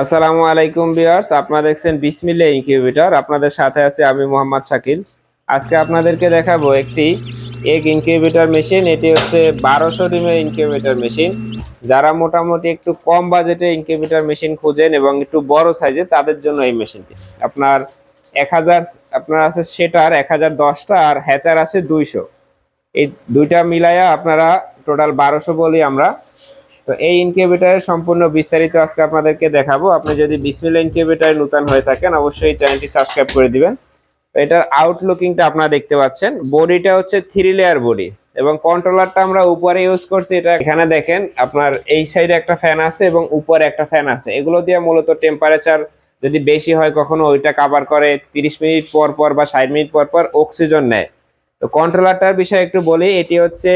আসসালামু আলাইকুম বিয়ার্স আপনারা দেখছেন বিসমিল্লা ইনকিউবেটর। আপনাদের সাথে আছে আমি মোহাম্মদ শাকিল। আজকে আপনাদেরকে দেখাবো একটি এক ইনকিউবেটর মেশিন এটি হচ্ছে বারোশো ডিমের ইনকিউবেটর মেশিন যারা মোটামুটি একটু কম বাজেটে ইনকিউবেটর মেশিন খুঁজেন এবং একটু বড় সাইজে তাদের জন্য এই মেশিনটি আপনার এক হাজার, আপনার আছে সেটার এক হাজার দশটা আর হ্যাচার আছে দুইশো। এই দুইটা মিলাইয়া আপনারা টোটাল বারোশো বলি আমরা তো এই ইনকিউবেটারের সম্পূর্ণ বিস্তারিত আজকে আপনাদেরকে দেখাবো। আপনি যদি বিসমিল্লা ইনকিউবেটারে নতুন হয়ে থাকেন, অবশ্যই চ্যানেলটি সাবস্ক্রাইব করে দিবেন। তো এটার আউটলুকিংটা আপনারা দেখতে পাচ্ছেন। বডিটা হচ্ছে থ্রি লেয়ার বডি এবং কন্ট্রোলারটা আমরা উপরে ইউজ করছি। এটা এখানে দেখেন, আপনার এই সাইডে একটা ফ্যান আছে এবং উপরে একটা ফ্যান আছে। এগুলো দিয়ে মূলত টেম্পারেচার যদি বেশি হয়, কখনো ওইটা কাভার করে তিরিশ মিনিট পর পর বা ষাট মিনিট পর পর অক্সিজেন নেয়। তো কন্ট্রোলারটার বিষয়ে একটু বলি, এটি হচ্ছে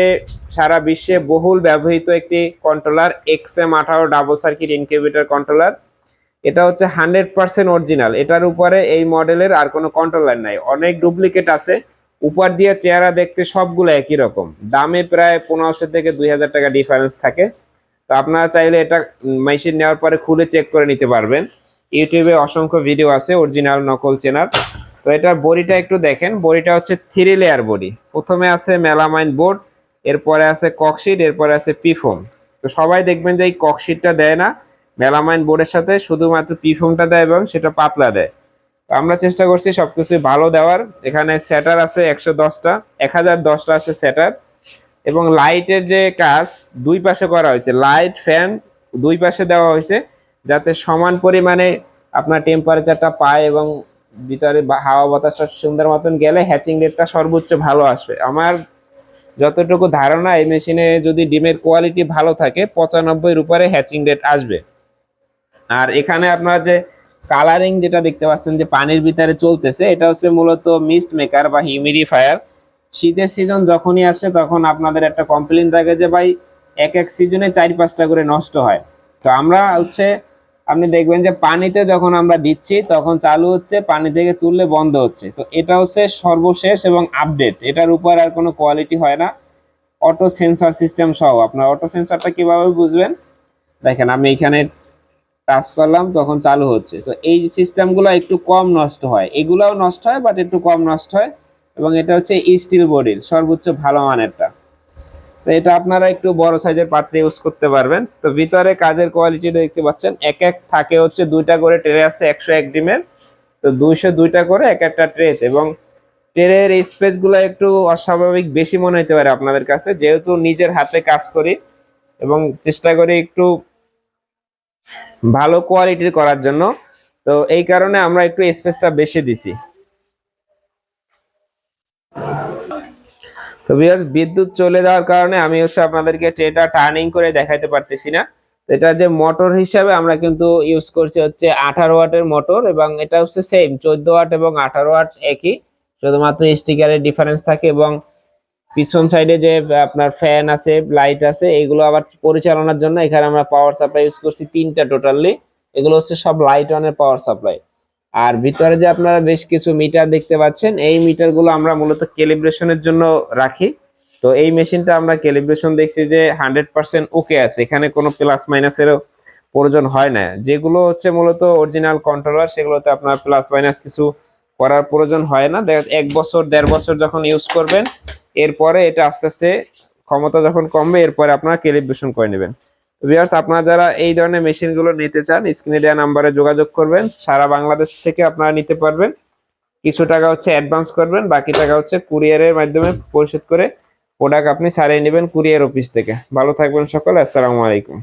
সারা বিশ্বে বহুল ব্যবহৃত একটি কন্ট্রোলার এক্স এম আঠারো ডাবল সার্কিট ইনকিউবেটর কন্ট্রোলার এটা হচ্ছে হান্ড্রেড পার্সেন্ট অরিজিনাল এটার উপরে এই মডেলের আর কোনো কন্ট্রোলার নাই। অনেক ডুপ্লিকেট আছে। উপর দিয়ে চেহারা দেখতে সবগুলো একই রকম। দামে প্রায় পনেরোশো থেকে দুই হাজার টাকা ডিফারেন্স থাকে। তো আপনারা চাইলে এটা মেশিন নেওয়ার পরে খুলে চেক করে নিতে পারবেন। ইউটিউবে অসংখ্য ভিডিও আছে অরিজিনাল নকল চেনার। তো এটার বডিটা একটু দেখেন। বডিটা হচ্ছে থ্রি লেয়ার বডি প্রথমে আছে মেলামাইন বোর্ড এরপরে আছে ককশিট এরপরে আছে পিফোম। তো সবাই দেখবেন যে এই ককশিটটা দেয় না মেলামাইন বোর্ডের সাথে শুধুমাত্র পিফোমটা দেয় এবং সেটা পাতলা দেয়। তো আমরা চেষ্টা করছি সব সবকিছু ভালো দেওয়ার। এখানে স্যাটার আছে একশো দশটা এক হাজার দশটা আছে স্যাটার এবং লাইটের যে কাজ, দুই পাশে করা হয়েছে। লাইট, ফ্যান, দুই পাশে দেওয়া হয়েছে, যাতে সমান পরিমাণে আপনার টেম্পারেচারটা পায় এবং ভিতরে হাওয়া বাতাসটা সুন্দর মতন গেলে হ্যাচিং রেটটা সর্বোচ্চ ভালো আসবে। আমার যতটুকু ধারণা, এই মেশিনে যদি ডিমের কোয়ালিটি ভালো থাকে, পঁচানব্বইয়ের উপরে হ্যাচিং রেট আসবে। আর এখানে আপনারা যে কালারিং যেটা দেখতে পাচ্ছেন যে পানির ভিতরে চলতেছে, এটা হচ্ছে মূলত মিস্ট মেকার বা হিউমিডিফায়ার শীতের সিজন যখনই আসে, তখন আপনাদের একটা কমপ্লেন থাকে যে, ভাই, এক এক সিজনে চার পাঁচটা করে নষ্ট হয়। তো আমরা হচ্ছে আপনি দেখবেন যে পানিতে যখন আমরা দিচ্ছি, তখন চালু হচ্ছে, পানি থেকে তুললে বন্ধ হচ্ছে। তো এটা হচ্ছে সর্বশেষ এবং আপডেট। এটার উপর আর কোনো কোয়ালিটি হয় না। অটো সেন্সর সিস্টেম সহ। আপনার অটো সেন্সরটা কীভাবে বুঝবেন? দেখেন, আমি এখানে টাচ করলাম, তখন চালু হচ্ছে। তো এই সিস্টেমগুলো একটু কম নষ্ট হয়। এগুলাও নষ্ট হয়, বাট একটু কম নষ্ট হয়। এবং এটা হচ্ছে স্টিল বডির সর্বোচ্চ ভালো মানেরটা। তো এটা আপনারা একটু বড় সাইজের পাত্রে ইউজ করতে পারবেন। তো ভিতরে কাজের কোয়ালিটি দেখতে পাচ্ছেন, এক এক থাকে হচ্ছে দুইটা করে ট্রে আছে, একশো এক ডিমের। তো দুইশো দুইটা করে এক একটা ট্রেতে এবং ট্রের স্পেসগুলো একটু অস্বাভাবিক বেশি মনে হতে পারে আপনাদের কাছে, যেহেতু নিজের হাতে কাজ করি এবং চেষ্টা করি একটু ভালো কোয়ালিটির করার জন্য। তো এই কারণে আমরা একটু স্পেসটা বেশি দিছি। তো ভিউয়ার্স বিদ্যুৎ চলে যাওয়ার কারণে আমি হচ্ছে আপনাদেরকে ট্রেটা টার্নিং করে দেখাইতে পারতেছি না। এটা যে মোটর হিসাবে আমরা কিন্তু ইউজ করছি হচ্ছে আঠারো ওয়াটের মোটর এবং এটা হচ্ছে সেম চোদ্দ ওয়াট এবং আঠারো ওয়াট একই। শুধুমাত্র স্টিকারের ডিফারেন্স থাকে এবং পিছন সাইডে যে আপনার ফ্যান আছে লাইট আছে, এগুলো আবার পরিচালনার জন্য এখানে আমরা পাওয়ার সাপ্লাই ইউজ করছি তিনটা টোটালি এগুলো হচ্ছে সব লাইট অনের পাওয়ার সাপ্লাই আর ভিতরে যে আপনারা বেশ কিছু মিটার দেখতে পাচ্ছেন, এই মিটারগুলো আমরা মূলত ক্যালিব্রেশনের জন্য রাখি। তো এই মেশিনটা আমরা ক্যালিব্রেশন দেখছি যে হান্ড্রেড পার্সেন্ট ওকে আছে, এখানে কোনো প্লাস মাইনাসেরও প্রয়োজন হয় না। যেগুলো হচ্ছে মূলত অরিজিনাল কন্ট্রোলার সেগুলোতে আপনার প্লাস মাইনাস কিছু করার প্রয়োজন হয় না। এক বছর, দেড় বছর যখন ইউজ করবেন, এরপরে এটা আস্তে আস্তে ক্ষমতা যখন কমবে, এরপরে আপনারা ক্যালিব্রেশন করে নেবেন। ভিউয়ার্স আপনারা যারা এই ধরনের মেশিনগুলো নিতে চান, স্ক্রিনে দেওয়া নাম্বারে যোগাযোগ করবেন। সারা বাংলাদেশ থেকে আপনারা নিতে পারবেন। কিছু টাকা হচ্ছে অ্যাডভান্স করবেন, বাকি টাকা হচ্ছে কুরিয়ারের মাধ্যমে পরিশোধ করে প্রোডাক্ট আপনি সারিয়ে নেবেন কুরিয়ার অফিস থেকে। ভালো থাকবেন সকলে, আসসালামু আলাইকুম।